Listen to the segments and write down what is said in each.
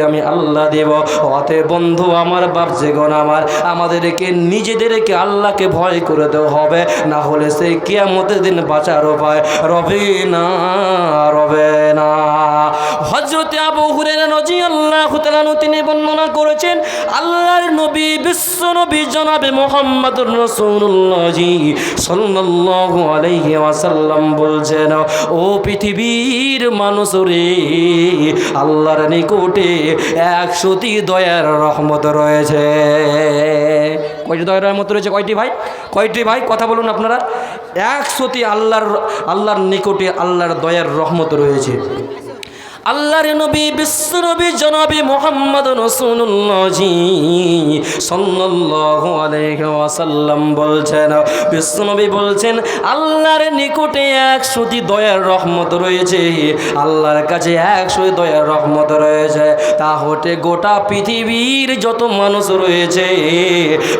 আমি আল্লাহ দেব। অতে বন্ধু, আমার বাপ যেগণ আমার, আমাদেরকে, নিজেদেরকে আল্লাহকে ভয় করে দেওয়া হবে। না হলে সেই কিয়ামতের দিন বাঁচার উপায় রবে না। তাআলা তিনি বর্ণনা করেছেন, আল্লাহর নবী, বিশ্ব নবী জনাবে মোহাম্মদ রসুল্লাহ সাল্লাল্লাহু আলাইহি ওয়াসাল্লাম বলছেন, ও পৃথিবীর মানুষ রে, আল্লাহর নিকটে একশোটি দয়ার রহমত রয়েছে। কয়টি দয়ার রহমত রয়েছে? কয়টি ভাই? কয়টি ভাই? কথা বলুন আপনারা। একশোটি আল্লাহর আল্লাহর নিকটে আল্লাহর দয়ার রহমত রয়েছে। আল্লাহর নবী, বিশ্ব নবী, জনাবি মোহাম্মদ রসুল্লাহি সাল্লাল্লাহু আলাইহি ওয়াসাল্লাম বলছেন, বিশ্ব নবী বলছেন, আল্লাহর নিকটে একশোটি দয়ার রহমত রয়েছে, আল্লাহর কাছে একশো দয়ার রহমত রয়েছে, তা হতে গোটা পৃথিবীর যত মানুষ রয়েছে,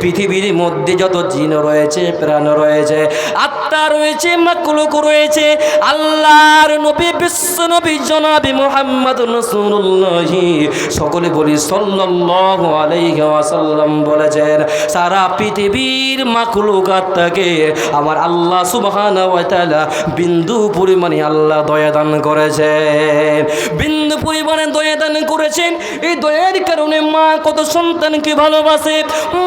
পৃথিবীর মধ্যে যত জিন রয়েছে, প্রাণ রয়েছে, আত্মা রয়েছে মাকুলুক রয়েছে, আল্লাহর নবী, বিশ্ব নবী, জনাবি রসুল্লাহি সকলে বলি সাল্লাল্লাহু আলাইহি ওয়াসাল্লাম বলেছেন, সারা পৃথিবীর মাকুলুক আত্মাকে আমার আল্লাহ সুবহানাহু ওয়া তাআলা বিন্দু পরিমাণে আল্লাহ দয়া দান করেছেন। বিন্দু পরিমাণে দয়া দান করেছেন, এই দয়ার কারণে মা কত সন্তানকে ভালোবাসে,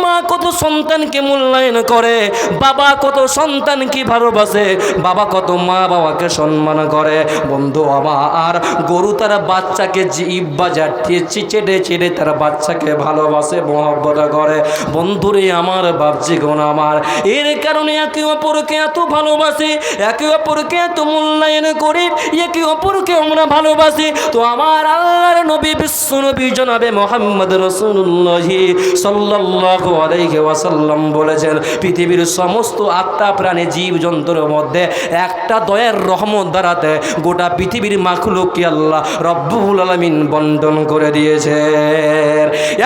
মা কত সন্তানকে মূল্যায়ন করে, বাবা কত সন্তানকে ভালোবাসে, বাবা কত মা বাবাকে সম্মান করে। বন্ধু আমার, গরু তার বাচ্চাকে জিব্বা জাটিয়ে চেটে চেটে তারা বাচ্চাকে ভালোবাসে, মহব্বত করে। বন্ধুরে, আমার বাপজি গণ আমার। এর কারণে একে অপরকে এত ভালোবাসে, একে অপরকে এত মূল্যায়ন করে, একে অপরকে আমরা ভালোবাসি। তো আমার আল্লাহর নবী, বিশ্ব নবী জনাবে মোহাম্মদ রসুল্লাহি সাল্লাল্লাহু আলাইহি ওয়াসাল্লাম বলেছেন, পৃথিবীর সমস্ত আত্মা, প্রাণী জীব জন্তুর মধ্যে একটা দয়ার রহমত দ্বারাতে গোটা পৃথিবীর মাখলুককে আল্লাহ রব্বুল আলামিন বন্টন করে দিয়েছে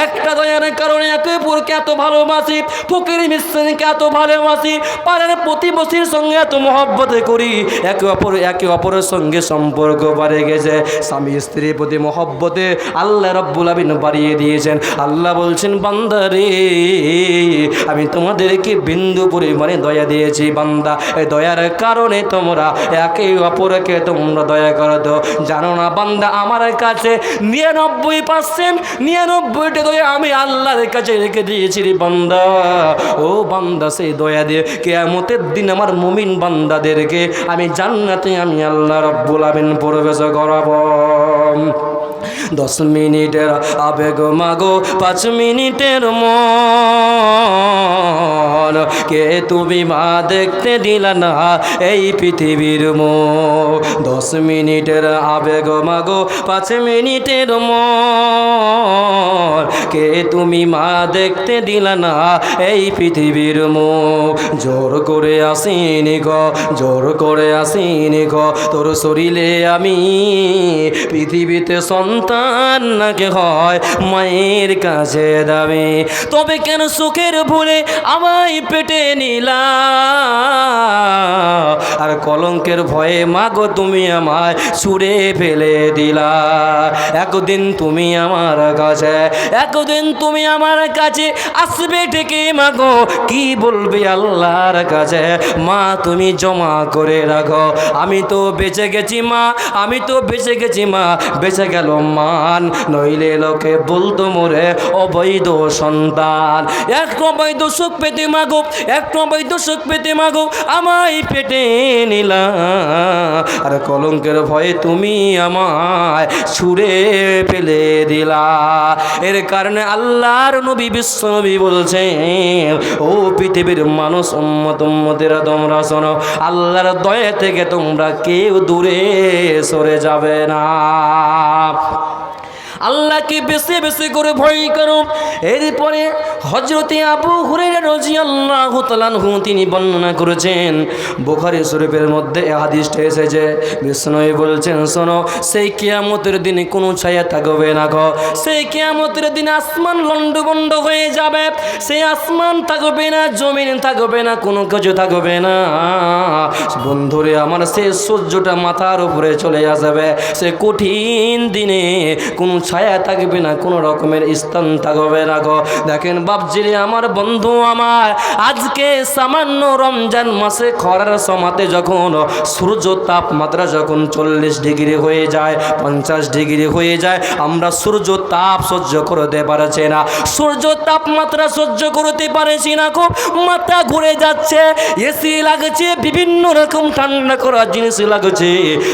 একটা দয়ার কারণে একে অপরকে এত ভালোবাসি, ফকির মিশ্রণকে এত ভালোবাসি, পাড়ার প্রতিবেশীর সঙ্গে এত মহব্বত করি, একে অপর একে অপরের সঙ্গে সম্পর্ক বাড়ে গেছে। স্বামী স্ত্রীর প্রতি মহব্বতে আল্লাহ রব্বুল আমিন বাড়িয়ে দিয়েছেন। আল্লাহ বলছেন, বান্দারে, আমি তোমাদেরকে বিন্দু পরিমাণে দয়া দিয়েছি, বান্দা। এই দয়ার কারণে তোমরা একে অপরকে তোমরা দয়া করো তো। জানো না, বান্দা আমার কাছে নিরানব্বই পার্সেন্ট নিরানব্বইটা দয়া আমি আল্লাহর কাছে রেখে দিয়েছি রে বান্দা। ও বান্দা সেই দয়া দিয়ে কেয়ামতের দিন আমার মুমিন বান্দাদেরকে আমি জান্নাতে আমি আল্লাহ রব্বুল আমিন প্রবেশ করাবো। দশ মিনিটের আবেগ মাগো, পাঁচ মিনিটের মন। কে তুমি মা দেখতে দিলা না এই পৃথিবীর মো দশ মিনিটের আবেগ মাগো, পাঁচ মিনিটের মন। কে তুমি মা দেখতে দিলা না এই পৃথিবীর মো জোর করে আসিনি গ, জোর করে আসিনি গ, তোর শরীরে আমি পৃথিবীতে সন্তান নাকি হয় মায়ের কাছে দাবি? তবে কেন সুখের ভুলে আমায় পেটে নিলা? আর কলঙ্কের ভয়ে, মাগো তুমি আমায় ছুড়ে ফেলে দিলা। একদিন তুমি আমার কাছে, একদিন তুমি আমার কাছে আসবে ঠিকই, মাগো। কি বলবে আল্লাহর কাছে? মা, তুমি জমা করে রাখো। আমি তো বেঁচে গেছি, মা, আমি তো বেঁচে গেছি, মা। বেঁচে গেল মান, নইলে লোকে বলতো মোরে, অবৈধ সন্তান। একটু অবৈধ সুখ পেতে, মাগো একটু অবৈধ সুখ পেতে, মাগো, আমায় পেটে নিলা। আর কলঙ্কের ভয়ে তুমি আমায় ছুঁড়ে ফেলে দিলা। এর কারণে আল্লাহর নবী, বিশ্ব নবী বলছেন, ও পৃথিবীর মানুষ, উম্মত, উম্মতেরা, তোমরা শোনো, আল্লাহর দয়া থেকে তোমরা কেউ দূরে সরে যাবে না। আল্লাহকে বেশি বেশি করে ভয় করো। এরপরে হজরতে আবু হুরে রজি আল্লাহ তালানহু তিনি বর্ণনা করেছেন, বোখারি শরীফের মধ্যে হাদিসটা এসেছে, বিষ্ণুই বলছেন, শোনো, সেই কিয়ামতের দিনে কোনো ছায়া থাকবে না গো। সেই কিয়ামতের দিন আসমান লন্ডবন্ড হয়ে যাবে। সেই আসমান থাকবে না, জমিন থাকবে না, কোনো কিছু থাকবে না। বন্ধুরে, আমার সেই সূর্যটা মাথার উপরে চলে আসবে। সে কঠিন দিনে কোনো ছায়া থাকবে না, কোনো রকমের স্থান থাকবে না গো। দেখেন বাপজিরে, আমার বন্ধু আমার, আজকে সামান্য রমজান মাসে খরার সমাতে যখন সূর্য তাপমাত্রা যখন চল্লিশ ডিগ্রি হয়ে যায়, পঞ্চাশ ডিগ্রি হয়ে যায়, আমরা সূর্য তাপ সহ্য করতে পারছি না। সূর্য তাপমাত্রা সহ্য করতে পারছি না খুব মাথা ঘুরে যাচ্ছে এসি লাগছে, বিভিন্ন রকম ঠান্ডা করার জিনিস লাগছে।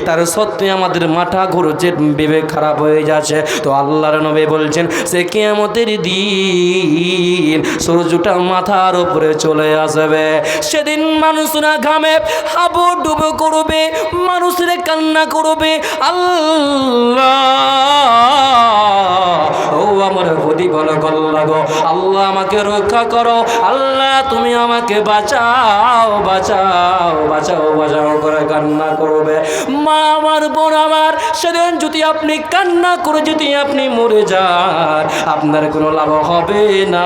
তার সত্যি আমাদের মাথা ঘুরছে, বিবেক খারাপ হয়ে যাচ্ছে। তো আল্লাহর নবে বলছেন, সে কেমতের দিন সূর্যটা মাথার উপরে চলে আসবে। সেদিন মানুষরা ঘামে, হাবু ডুবো করবে, মানুষের কান্না করবে। আল্লাহ হদি বল লাগো আল্লাহ আমাকে রক্ষা করো, আল্লাহ তুমি আমাকে বাঁচাও বাঁচাও বাঁচাও বাঁচাও করে কান্না করবে। মা আমার বোন আমার, সেদিন যদি আপনি কান্না করে যদি আপনি মরে যান, আপনার কোনো লাভ হবে না।